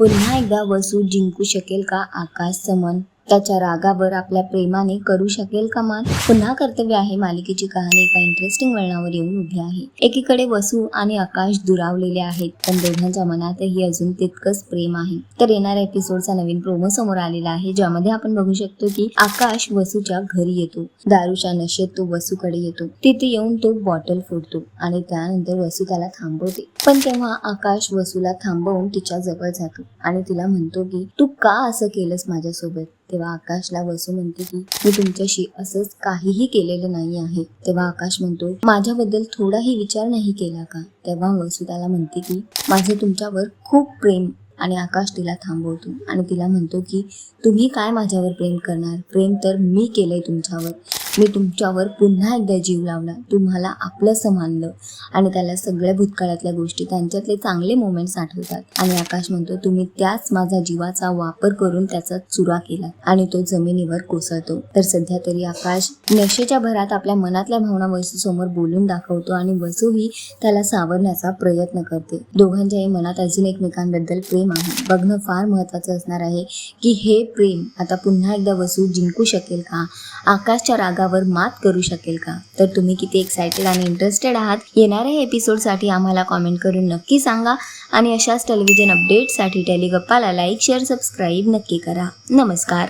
पुन्हा एकदा वसू जिंकू शकेल का आकाश समन? त्याच्या रागावर आपल्या प्रेमाने करू शकेल का मान? पुन्हा कर्तव्य आहे मालिकेची कहाणी एका इंटरेस्टिंग वळणावर येऊन उभी आहे. एकीकडे वसू आणि आकाश दुरावलेले आहेत पण दोघांच्या मनातही अजून तितकंच प्रेम आहे. तर येणाऱ्या एपिसोडचा नवीन प्रोमो समोर आलेला आहे ज्यामध्ये आपण बघू शकतो की आकाश वसूच्या घरी येतो. दारूच्या नशेत तो वसूकडे येतो. तिथे येऊन तो बॉटल फोडतो आणि त्यानंतर वसू त्याला थांबवते. पण तेव्हा आकाश वसूला थांबवून तिच्या जवळ जातो आणि तिला म्हणतो की तू का असं केलंस माझ्यासोबत? तेव्हा आकाशला वसू म्हणते की मी तुमच्याशी असंच काहीही केलेलं नाही आहे. तेव्हा आकाश म्हणतो माझ्याबद्दल थोडाही विचार नाही केला का? तेव्हा वसू त्याला म्हणते की माझं तुमच्यावर खूप प्रेम. आणि आकाश तिला थांबवतो आणि तिला म्हणतो की तुम्ही काय माझ्यावर प्रेम करणार? प्रेम तर मी केलंय तुमच्यावर. मी तुमच्यावर पुन्हा एकदा जीव लावला. तुम्हाला आपलंसं मानलं आणि त्याला सगळ्या भूतकाळातल्या गोष्टी त्यांच्यातले चांगले मोमेंट्स आठवतात. आणि आकाश म्हणतो तुम्ही त्याच माझा जीवाचा वापर करून त्याचा चुरा केला आणि तो जमिनीवर कोसळतो. तर सध्या तरी आकाश नशेच्या भरात आपल्या मनातल्या भावना वसू समोर बोलून दाखवतो आणि वसूही त्याला सावरण्याचा प्रयत्न करते. दोघांच्याही मनात अजून एकमेकांबद्दल प्रेम आहे. बघणं फार महत्वाचं असणार आहे की हे प्रेम आता पुन्हा एकदा वसू जिंकू शकेल का? आकाशच्या रागावर मात करू शकेल का? तर तुम्ही किती एक्सायटेड आणि इंटरेस्टेड आहात? येणाऱ्या एपिसोडसाठी आम्हाला कॉमेंट करून नक्की सांगा आणि अशाच टेलिव्हिजन अपडेटसाठी टेलिगप्पाला लाईक शेअर सबस्क्राईब नक्की करा. नमस्कार.